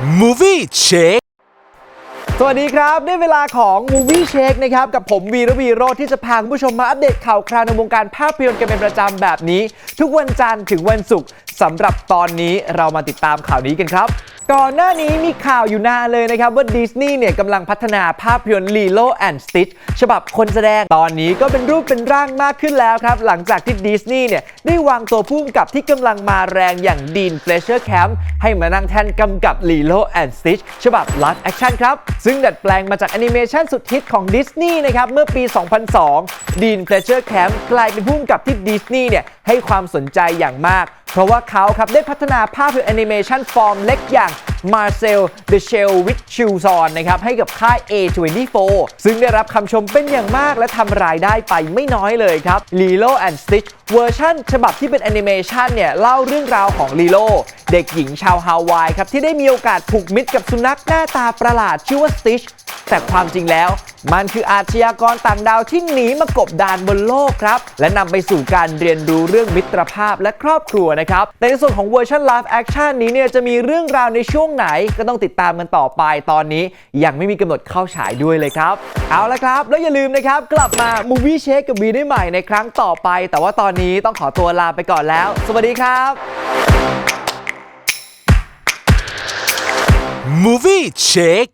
Movie Check สวัสดีครับ ได้เวลาของ Movie Check นะครับ กับผมวีรวีโรธที่จะพาคุณผู้ชมมาอัปเดตข่าวคราวในวงการภาพยนตร์กันเป็นประจำแบบนี้ ทุกวันจันทร์ถึงวันศุกร์ สำหรับตอนนี้เรามาติดตามข่าวนี้กันครับ ก่อนหน้านี้มีข่าวอยู่นานเลยนะครับว่าดิสนีย์เนี่ยกำลังพัฒนาภาพยนตร์ Lilo and Stitch ฉบับคนแสดงตอนนี้ก็เป็นรูปเป็นร่างมากขึ้นแล้วครับ หลังจากที่ดิสนีย์เนี่ยได้วางตัวผู้กำกับที่กำลังมาแรงอย่างดีนเฟลเชอร์แคมป์ให้มานั่งแทนกำกับ Lilo and Stitch ฉบับ live action ครับ ซึ่งดัดแปลงมาจากแอนิเมชันสุดฮิตของดิสนีย์นะครับเมื่อปี 2002ดีนเฟลเชอร์แคมป์กลายเป็นผู้กำกับที่ดิสนีย์เนี่ยให้ความสนใจอย่างมาก เพราะว่าเขาครับได้พัฒนาภาพยนตร์แอนิเมชันฟอร์มเล็กอย่าง Marcel the Shell with c h i l s o n นะครับให้กับค่าย A24 ซึ่งได้รับคำชมเป็นอย่างมากและทำรายได้ไปไม่น้อยเลยครับ Lilo and Stitch เวอร์ชันฉบับที่เป็นแอนิเมชันเนี่ยเล่าเรื่องราวของ Lilo เด็กหญิงชาวฮาวายครับที่ได้มีโอกาสผูกมิตรกับสุนัขหน้าตาประหลาดชื่อว่า Stitch แต่ความจริงแล้ว มันคืออาชญากรต่างดาวที่หนีมากบดานบนโลกครับ และนำไปสู่การเรียนรู้เรื่องมิตรภาพและครอบครัวนะครับ แต่ในส่วนของเวอร์ชัน live action นี้เนี่ยจะมีเรื่องราวในช่วงไหนก็ต้องติดตามกันต่อไปตอนนี้ ยังไม่มีกำหนดเข้าฉายด้วยเลยครับ เอาละครับ แล้วอย่าลืมนะครับกลับมา Movie Check กับวีได้ใหม่ในครั้งต่อไป แต่ว่าตอนนี้ต้องขอตัวลาไปก่อนแล้ว สวัสดีครับ Movie Check